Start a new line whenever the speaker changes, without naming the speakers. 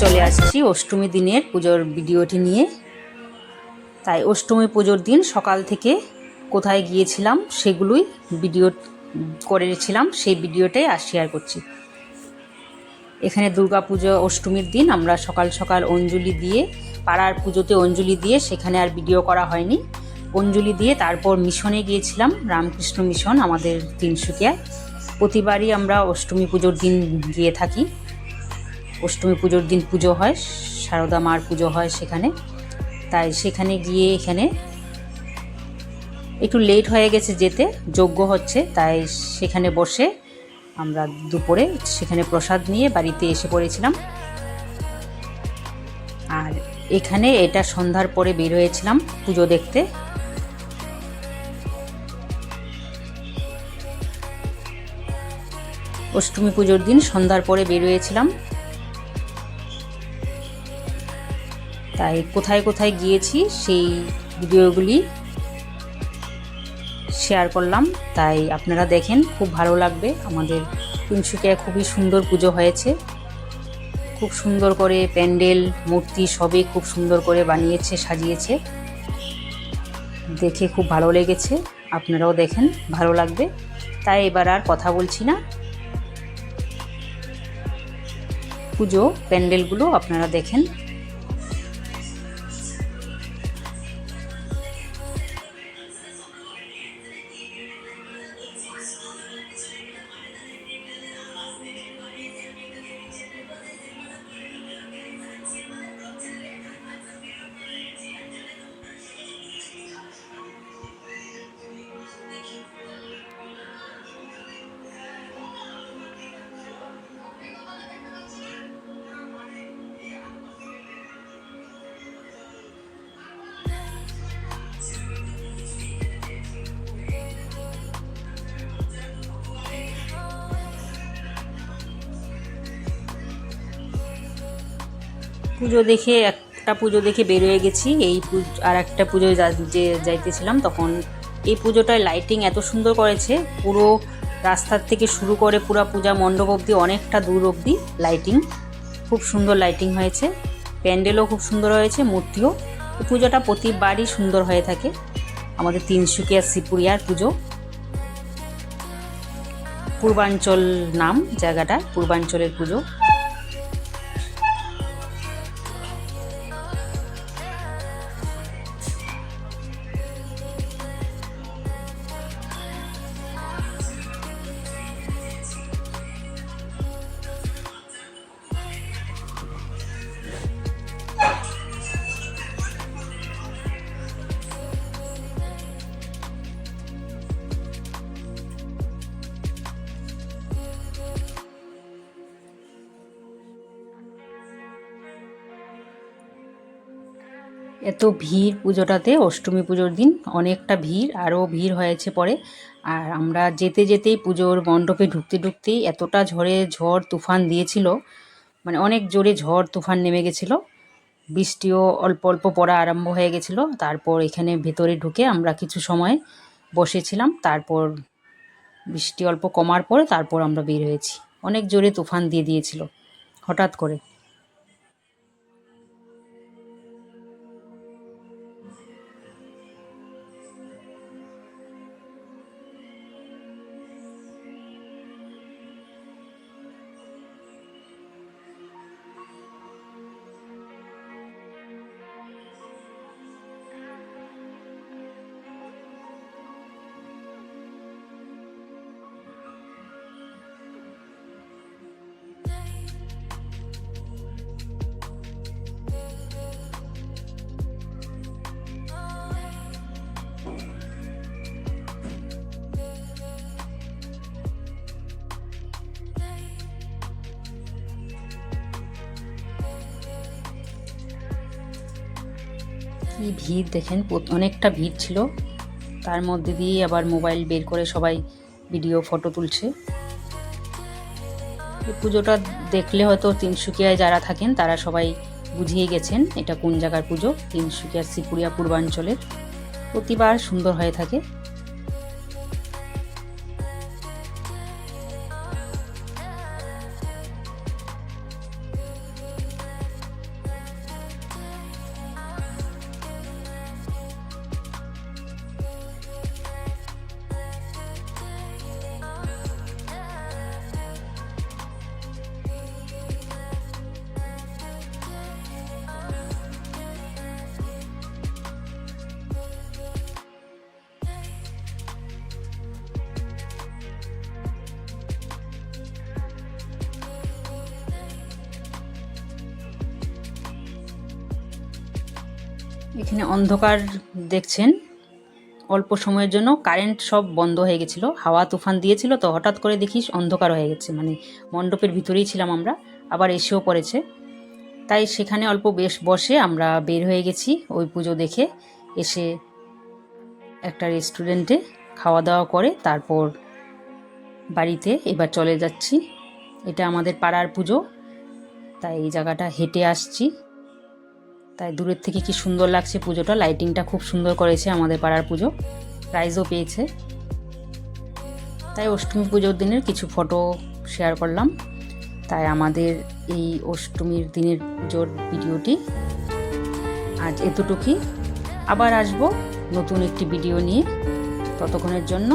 চলে আসছি অষ্টমী দিনের পুজোর ভিডিওটি নিয়ে। তাই অষ্টমী পুজোর দিন সকাল থেকে কোথায় গিয়েছিলাম সেগুলোই ভিডিও করেছিলাম সেই ভিডিওটাই আর শেয়ার করছি। এখানে দুর্গা পুজো অষ্টমীর দিন, আমরা সকাল সকাল অঞ্জলি দিয়ে, পাড়ার পুজোতে অঞ্জলি দিয়ে সেখানে আর ভিডিও করা হয়নি। অঞ্জলি দিয়ে তারপর মিশনে গিয়েছিলাম, রামকৃষ্ণ মিশন আমাদের তিনসুকিয়ায়। প্রতিবারই আমরা অষ্টমী পুজোর দিন গিয়ে থাকি। অষ্টমী পুজোর দিন পুজো হয়, সারদা মার পুজো হয় সেখানে। তাই সেখানে গিয়ে এখানে একটু লেট হয়ে গেছে যেতে, যোগ্য হচ্ছে, তাই সেখানে বসে আমরা দুপুরে সেখানে প্রসাদ নিয়ে বাড়িতে এসে পড়েছিলাম। আর এখানে এটা সন্ধ্যার পরে বের হয়েছিলাম পুজো দেখতে। অষ্টমী পুজোর দিন সন্ধ্যার পরে বেরিয়েছিলাম। তাই কোথায় কোথায় গিয়েছি সেই ভিডিওগুলি শেয়ার করলাম। তাই আপনারা দেখেন, খুব ভালো লাগবে। আমাদের তিনসুকিয়ায় খুবই সুন্দর পুজো হয়েছে। খুব সুন্দর করে প্যান্ডেল, মূর্তি সবই খুব সুন্দর করে বানিয়েছে, সাজিয়েছে। দেখে খুব ভালো লেগেছে। আপনারাও দেখেন, ভালো লাগবে। তাই এবার আর কথা বলছি না। পুজো, প্যান্ডেলগুলো আপনারা দেখেন। পুজো দেখে, একটা পুজো দেখে বেরোয় গেছি। এই আর একটা পুজোয় যে যাইতেছিলাম তখন এই পুজোটায় লাইটিং এত সুন্দর করেছে। পুরো রাস্তার থেকে শুরু করে পুরো পূজা মণ্ডপ অবধি অনেকটা দূর অবধি লাইটিং খুব সুন্দর লাইটিং হয়েছে। প্যান্ডেলও খুব সুন্দর হয়েছে, মূর্তিও। পুজোটা প্রতিবারই সুন্দর হয়ে থাকে। আমাদের তিনসুকিয়া শ্রীপুরিয়ার পুজো। পূর্বাঞ্চল নাম জায়গাটা, পূর্বাঞ্চলের পুজো। এত ভিড় পুজোটাতে, অষ্টমী পুজোর দিন, অনেকটা ভিড়, আরও ভিড় হয়েছে পরে। আর আমরা যেতে যেতেই পুজোর মণ্ডপে ঢুকতে ঢুকতেই এতটা ঝড়ে ঝড় তুফান দিয়েছিল মানে অনেক জোরে ঝড় তুফান নেমে গেছিল। বৃষ্টিও অল্প অল্প পড়া আরম্ভ হয়ে গেছিল। তারপর এখানে ভেতরে ঢুকে আমরা কিছু সময় বসেছিলাম। তারপর বৃষ্টি অল্প কমার পরে তারপর আমরা বের হয়েছি। অনেক জোরে তুফান দিয়ে দিয়েছিল, হঠাৎ করে। কি ভিড় দেখেন? অনেকটা ভিড় ছিল। তার মধ্যে দিয়ে আবার মোবাইল বের করে সবাই ভিডিও, ফটো তুলছে। পুজোটা দেখলে হয়তো তিনসুকিয়ায় যারা থাকেন, তারা সবাই বুঝিয়ে গেছেন এটা কোন জায়গার পুজো। তিনসুকিয়ার শ্রীপুরিয়া পূর্বাঞ্চলের। প্রতিবার সুন্দর হয়ে থাকে। এখানে অন্ধকার দেখছেন। অল্প সময়ের জন্য কারেন্ট সব বন্ধ হয়ে গেছিল। হাওয়া তুফান দিয়েছিল তো হঠাৎ করে দেখিস অন্ধকার হয়ে গেছে। মানে মণ্ডপের ভিতরেই ছিলাম আমরা, আবার এসেও পড়েছে। তাই সেখানে অল্প বেশ বসে আমরা বের হয়ে গেছি ওই পুজো দেখে। এসে একটা রেস্টুরেন্টে খাওয়া দাওয়া করে, তারপর বাড়িতে এবার চলে যাচ্ছি। এটা আমাদের পাড়ার পুজো, তাই এই জায়গাটা হেঁটে আসছি। তাই দূরের থেকে কি সুন্দর লাগছে পুজোটা? লাইটিংটা খুব সুন্দর করেছে আমাদের পাড়ার পুজো। প্রাইজও পেয়েছে। তাই অষ্টমী পুজোর দিনের কিছু ফটো শেয়ার করলাম। তাই আমাদের এই অষ্টমীর দিনের পুজোর ভিডিওটি আজ এতটুকুই। আবার আসব নতুন একটি ভিডিও নিয়ে ততক্ষণের জন্য।